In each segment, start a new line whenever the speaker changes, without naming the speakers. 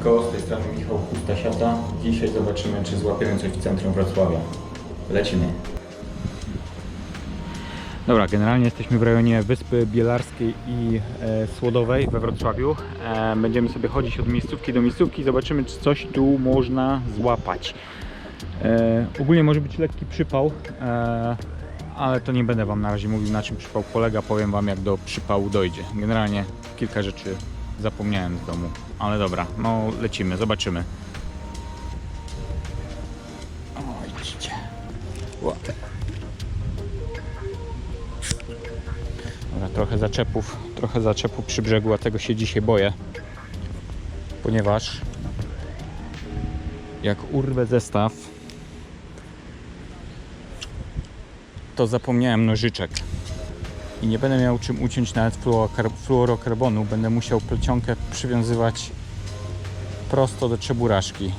Siemanko, z tej strony Michał Pustasiata. Dzisiaj zobaczymy, czy złapiemy coś w centrum Wrocławia. Lecimy. Dobra, generalnie jesteśmy w rejonie Wyspy Bielarskiej i e, Słodowej we Wrocławiu. E, będziemy sobie chodzić od miejscówki do miejscówki, zobaczymy, czy coś tu można złapać. E, ogólnie może być lekki przypał, e, ale to nie będę Wam na razie mówił, na czym przypał polega. Powiem Wam, jak do przypału dojdzie. Generalnie kilka rzeczy zapomniałem z domu, ale dobra, no lecimy, zobaczymy. O. Ła. Dobra, trochę zaczepów, trochę zaczepów przy brzegu, a tego się dzisiaj boję. Ponieważ jak urwę zestaw, to zapomniałem nożyczek. I nie będę miał czym uciąć nawet fluorokar- fluorokarbonu. Będę musiał plecionkę przywiązywać prosto do czeburaszki.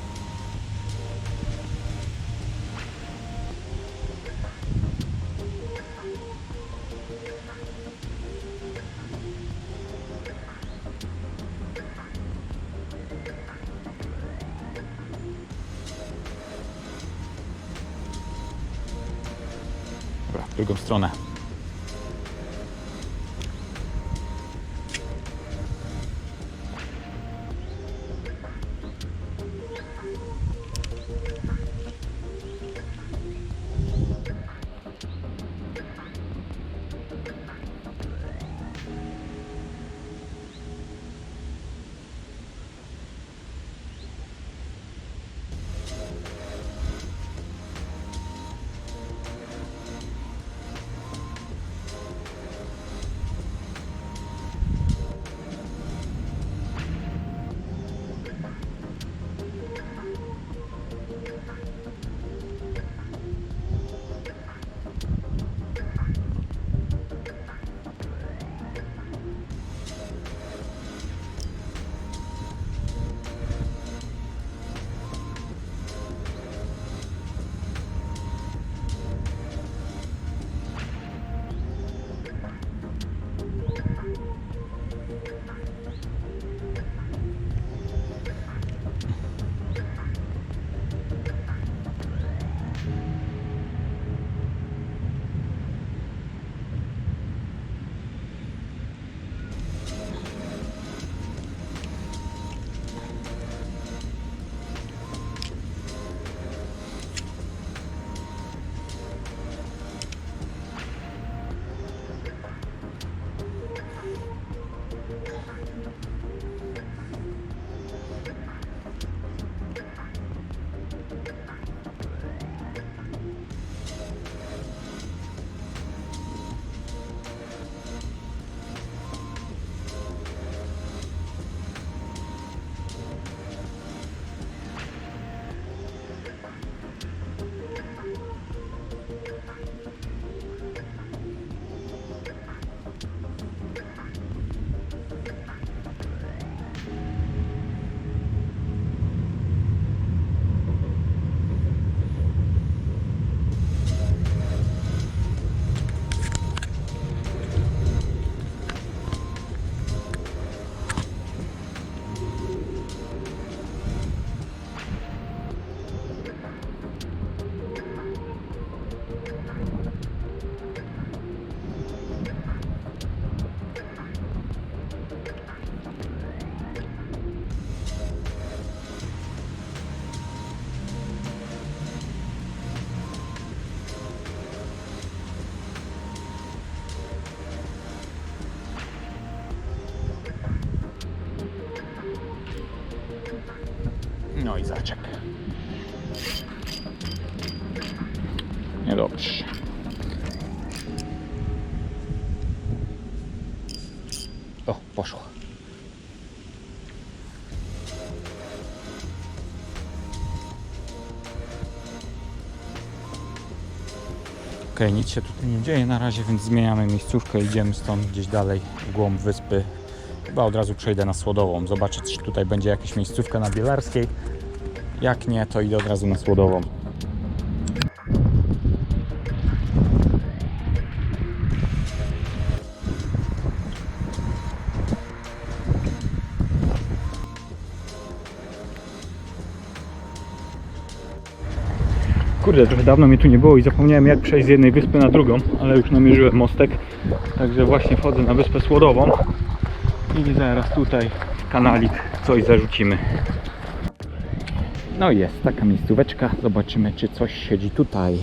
Okej, nic się tutaj nie dzieje na razie, więc zmieniamy miejscówkę, idziemy stąd gdzieś dalej w głąb wyspy. Chyba od razu przejdę na Słodową, zobaczę czy tutaj będzie jakaś miejscówka na Bielarskiej. Jak nie, to idę od razu na Słodową. Kurde, trochę dawno mnie tu nie było i zapomniałem jak przejść z jednej wyspy na drugą, ale już namierzyłem mostek. Także właśnie wchodzę na wyspę Słodową i zaraz tutaj kanalik coś zarzucimy. No jest taka miejscóweczka. Zobaczymy czy coś siedzi tutaj.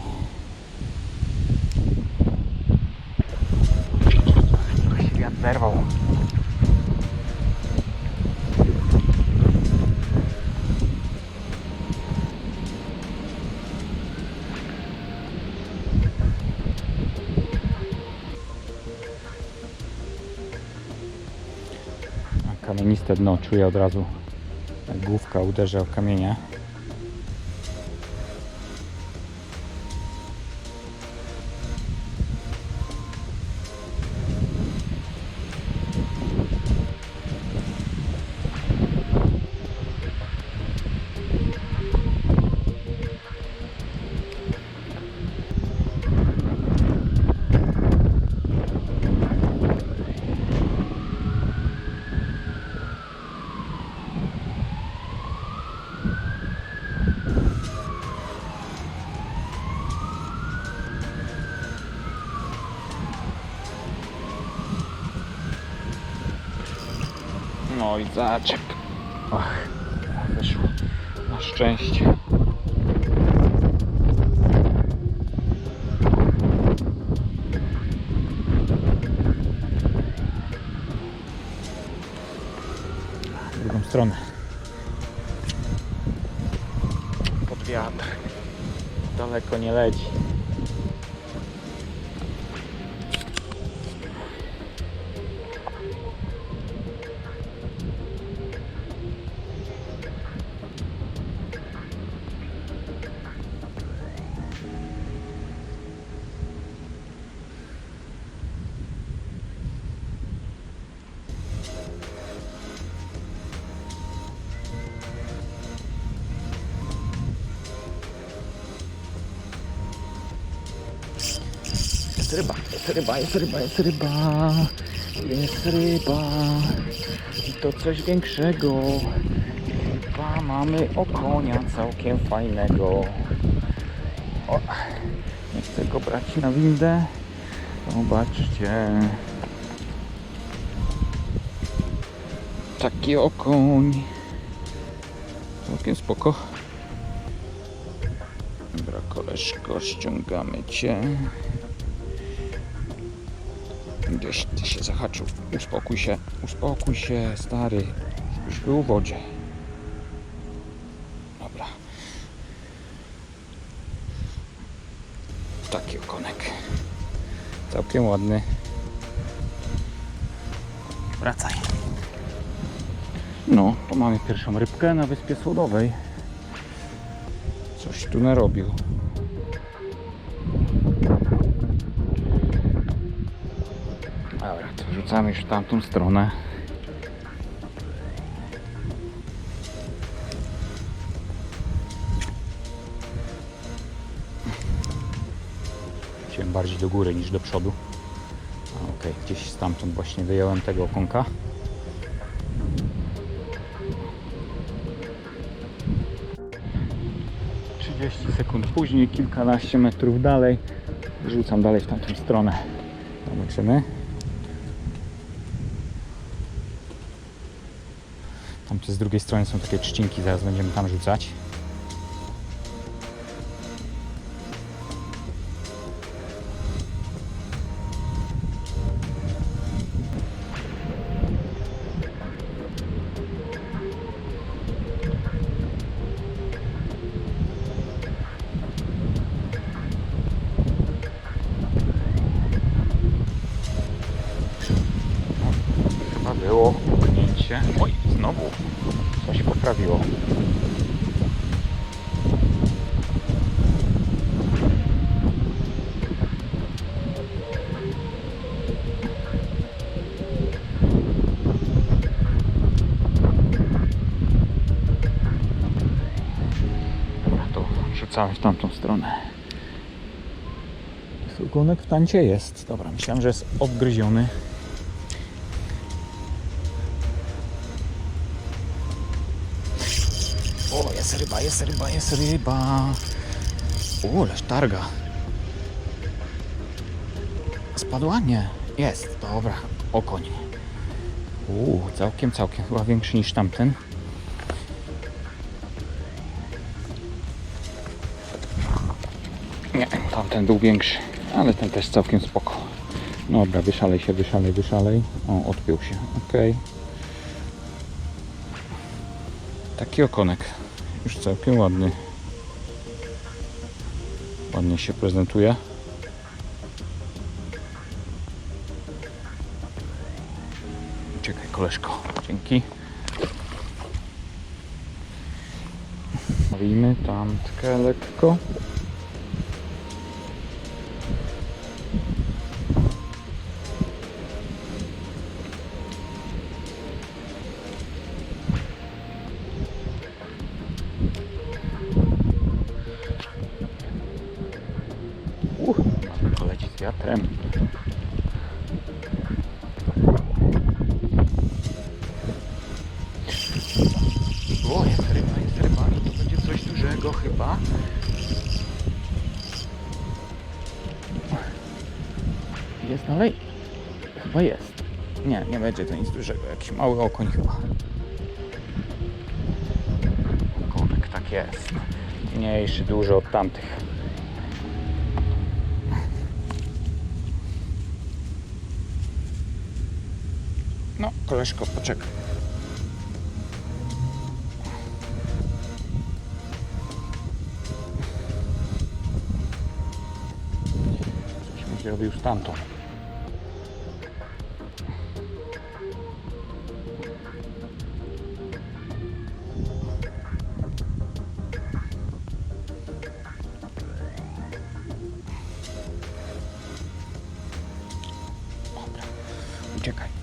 Kamieniste dno czuję od razu. Jak główka uderza o kamienie. I zaczep. Ach, wyszło. Na szczęście. W drugą stronę. Pod wiatr. Daleko nie leci. Ryba, jest ryba, jest ryba, jest ryba. I to coś większego. Ryba, mamy okonia całkiem fajnego. O, nie chcę go brać na windę. Zobaczcie. Taki okoń. Całkiem spoko. Dobra, koleżko, ściągamy cię. Gdzieś ty się zahaczył. Uspokój się, uspokój się, stary. Już był w wodzie. Dobra. Taki okonek. Całkiem ładny. Wracaj. No, to mamy pierwszą rybkę na Wyspie Słodowej. Coś tu narobił. Rzucamy już w tamtą stronę. Chciałem bardziej do góry niż do przodu. Okej, gdzieś stamtąd właśnie wyjąłem tego okonka. Sekund później, kilkanaście metrów dalej, rzucam dalej w tamtą stronę. Zobaczymy. Tam z drugiej strony są takie trzcinki, zaraz będziemy tam rzucać. Rzucałem w tamtą stronę. Ogonek w tancie jest. Dobra, myślałem, że jest obgryziony. O, jest ryba, jest ryba, jest ryba. U, leż targa. Spadła? Nie. Jest, dobra. Okoń. Całkiem, całkiem. Chyba większy niż tamten. Tamten był większy, ale ten też całkiem spoko. Dobra, wyszalej się, wyszalej, wyszalej. O, odpiął się, ok. Taki okonek. Już całkiem ładny. Ładnie się prezentuje. Czekaj, koleżko. Dzięki. Nawijmy tamtkę lekko. Chyba jest. Nie, nie będzie to nic dużego. Jakiś mały okoń chyba. Okonek, tak jest. Mniejszy, dużo od tamtych. No, koleżko, poczekaj. Coś mi zrobił z czekaj.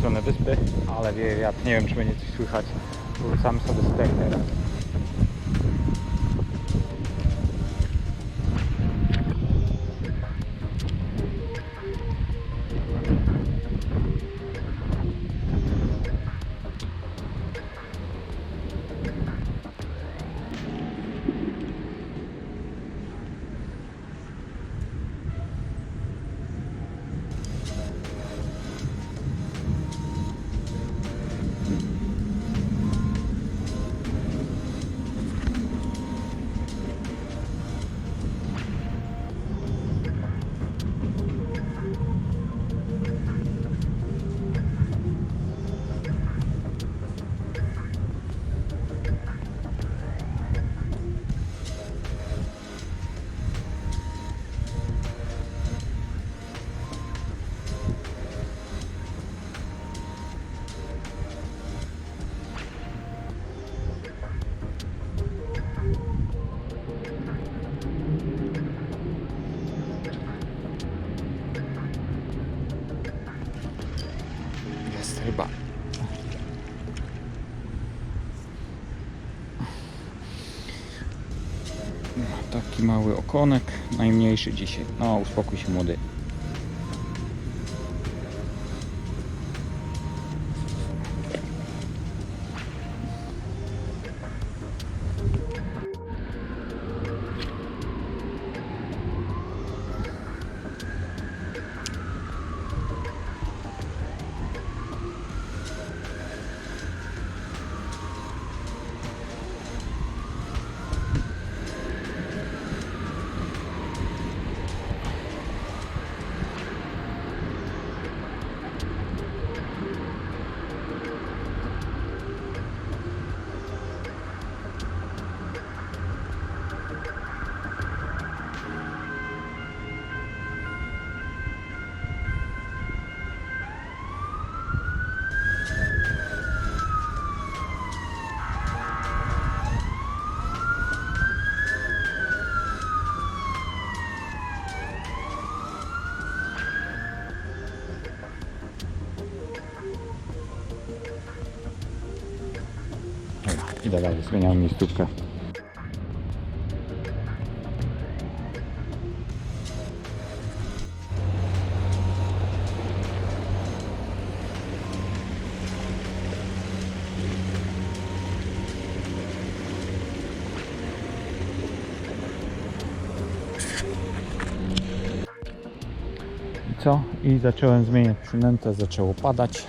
Stronę wyspy, ale wieje wiatr, nie wiem czy będzie coś słychać. Wrzucamy sobie stek teraz. Mały okonek, najmniejszy dzisiaj. No, uspokój się młody. Dalej, zmieniam miejscówkę. I co? I zacząłem zmieniać przynętę, zaczęło padać.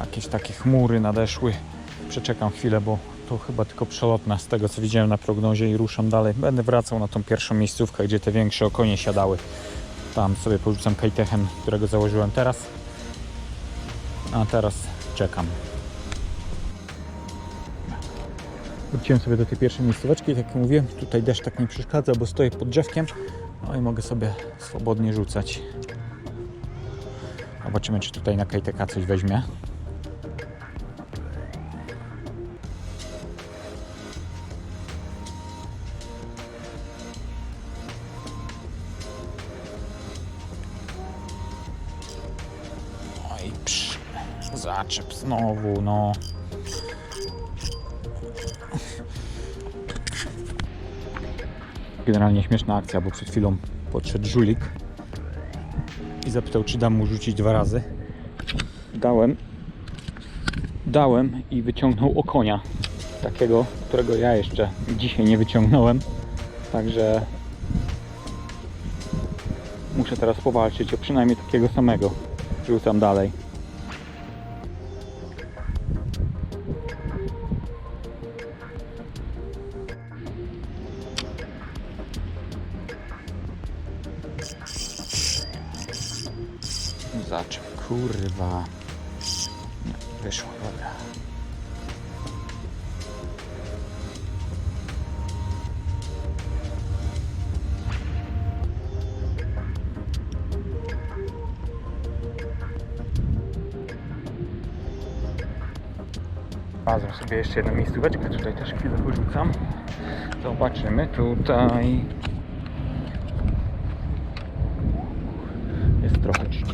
Jakieś takie chmury nadeszły. Przeczekam chwilę, bo to chyba tylko przelotna z tego co widziałem na prognozie i ruszam dalej. Będę wracał na tą pierwszą miejscówkę, gdzie te większe okonie siadały. Tam sobie porzucam kajtechem, którego założyłem teraz. A teraz czekam. Wróciłem sobie do tej pierwszej miejscóweczki, tak jak mówiłem, tutaj deszcz tak nie przeszkadza, bo stoję pod drzewkiem. No i mogę sobie swobodnie rzucać. Zobaczymy, czy tutaj na kajteka coś weźmie. Znowu, no. Generalnie śmieszna akcja, bo przed chwilą podszedł żulik i zapytał, czy dam mu rzucić dwa razy. Dałem. Dałem i wyciągnął okonia. Takiego, którego ja jeszcze dzisiaj nie wyciągnąłem. Także muszę teraz powalczyć o przynajmniej takiego samego. Rzucam dalej. Kurwa. Nie, wyszło, dobra. Znalazłem sobie jeszcze jedną miejscóweczkę, tutaj też chwilę porzucam. Zobaczymy tutaj.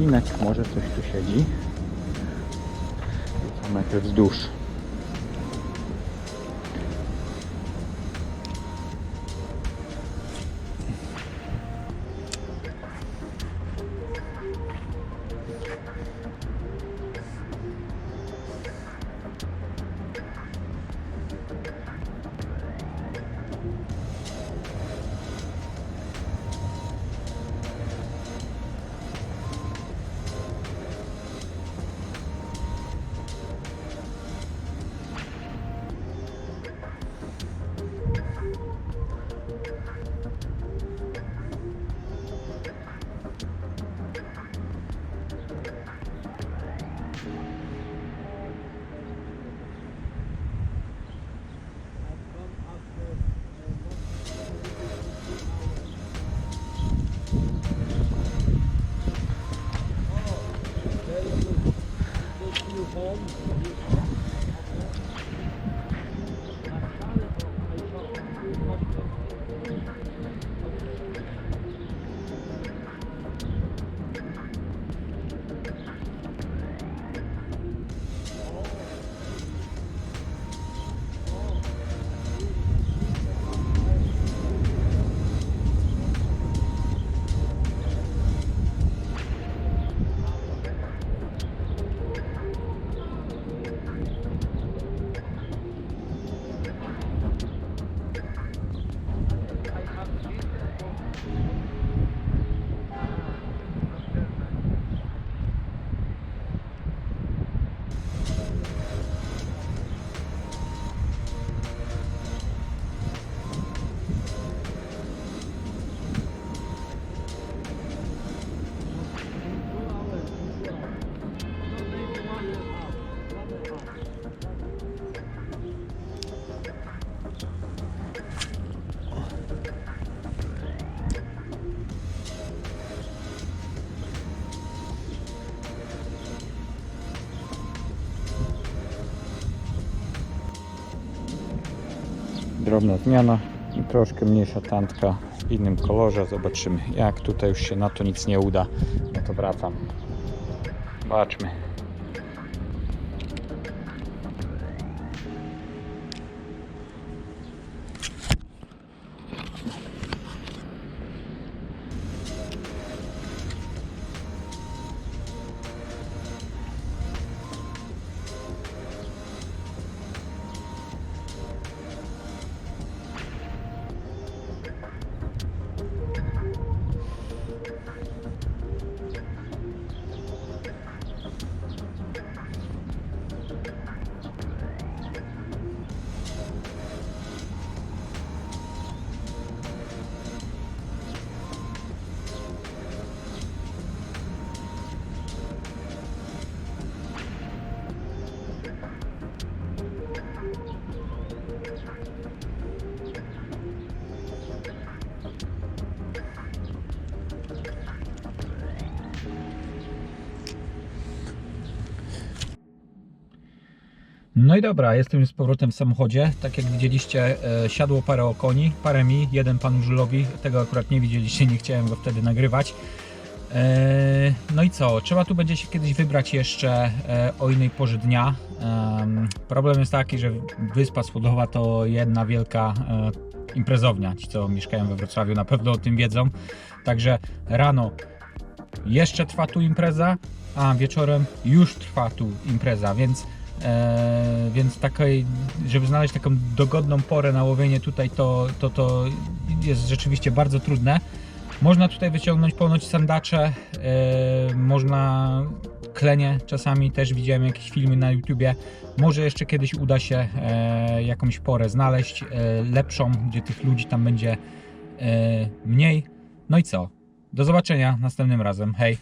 Trzcinek, może coś tu siedzi. Najpierw wzdłuż. Drobna zmiana i troszkę mniejsza tantka w innym kolorze. Zobaczymy. Jak tutaj już się na to nic nie uda, no to wracam. Zobaczmy. No i dobra, jestem już z powrotem w samochodzie. Tak jak widzieliście, e, siadło parę okoni, parę mi, jeden panu Żylowi. Tego akurat nie widzieliście, nie chciałem go wtedy nagrywać. E, No i co? Trzeba tu będzie się kiedyś wybrać jeszcze e, o innej porze dnia. Em, Problem jest taki, że Wyspa Słodowa to jedna wielka imprezownia. Ci, co mieszkają we Wrocławiu, na pewno o tym wiedzą. Także rano jeszcze trwa tu impreza, a wieczorem już trwa tu impreza, więc, e, więc takiej, żeby znaleźć taką dogodną porę na łowienie tutaj, to, to, to jest rzeczywiście bardzo trudne. Można tutaj wyciągnąć ponoć sandacze, e, można klenie, czasami też widziałem jakieś filmy na YouTubie. Może jeszcze kiedyś uda się e, jakąś porę znaleźć, e, lepszą, gdzie tych ludzi tam będzie e, mniej. No i co? Do zobaczenia następnym razem. Hej!